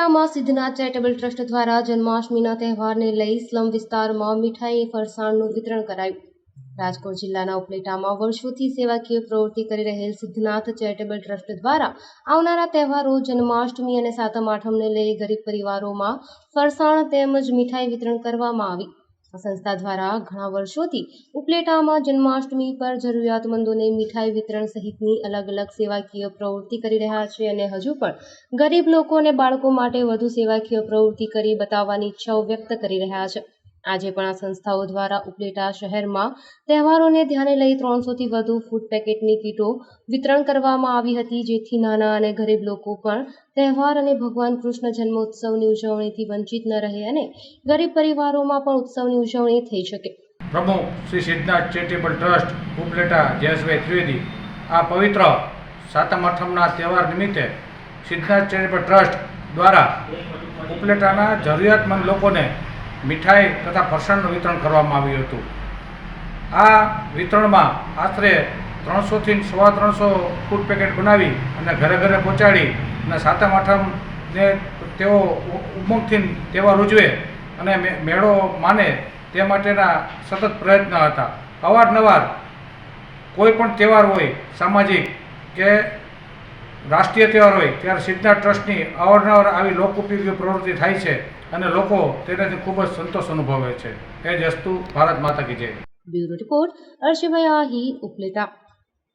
ઉપલેટામાં Siddhnath charitable trust દ્વારા જન્માષ્ટમીના તહેવારને લઈ સ્લમ વિસ્તારમાં મીઠાઈ ફરસાણનું વિતરણ કરાયું. રાજકોટ જિલ્લાના ઉપલેટામાં વર્ષોથી સેવાકીય પ્રવૃત્તિ કરી રહેલ સિદ્ધનાથ ચેરિટેબલ ટ્રસ્ટ દ્વારા આવનારા તહેવારો જન્માષ્ટમી અને સાતમ આઠમને લઈ ગરીબ પરિવારોમાં ફરસાણ તેમજ મીઠાઈ વિતરણ કરવામાં આવી. સંસ્થા દ્વારા ઘણા વર્ષોથી ઉપલેટામાં જન્માષ્ટમી પર જરૂરિયાતમંદોને મીઠાઈ વિતરણ સહિતની અલગ અલગ સેવાકીય પ્રવૃત્તિ કરી રહ્યા છે અને હજુ પણ ગરીબ લોકો અને બાળકો માટે વધુ સેવાકીય પ્રવૃત્તિ કરી બતાવવાની ઈચ્છાઓ વ્યક્ત કરી રહ્યા છે. આજે પણ આ સંસ્થાઓ દ્વારા ઉપલેટા શહેરમાં તહેવારોને ધ્યાને લઈ ત્રણસોથી વધુ ફૂડ પેકેટની કીટો વિતરણ કરવામાં આવી હતી, જેથી નાના અને ગરીબ લોકો પણ તહેવાર અને ભગવાન કૃષ્ણ જન્મોત્સવની ઉજવણીથી વંચિત ન રહે અને ગરીબ પરિવારોમાં પણ ઉત્સવની ઉજવણી થઈ શકે. પ્રમુખ શ્રી સિદ્ધનાથ ચેરિટેબલ ટ્રસ્ટ ઉપલેટા જયેશભાઈ ત્રિવેદી, આ પવિત્ર સાતમ આઠમના તહેવાર નિમિત્તે સિદ્ધનાથ ચેરિટેબલ ટ્રસ્ટ દ્વારા ઉપલેટાના જરૂરિયાતમંદ લોકોને મીઠાઈ તથા ફરસાણનું વિતરણ કરવામાં આવ્યું હતું. આ વિતરણમાં આશરે ત્રણસોથી સવા ત્રણસો ફૂડ પેકેટ બનાવી અને ઘરે ઘરે પહોંચાડી અને સાતમ આઠમને તેઓ ઉમંગથી તહેવાર ઉજવે અને મેળો માને તે માટેના સતત પ્રયત્ન હતા. અવારનવાર કોઈ પણ તહેવાર હોય, સામાજિક કે રાષ્ટ્રીય તહેવાર હોય, ત્યારે સિદ્ધનાથ ટ્રસ્ટની અવારનવાર આવી લોકોપયોગી પ્રવૃત્તિ થાય છે અને લોકો તેનાથી ખૂબ જ સંતોષ અનુભવે છે. એ જ વસ્તુ ભારત માતા કી જય. Bureau report Arshbhai Aahi Upleta.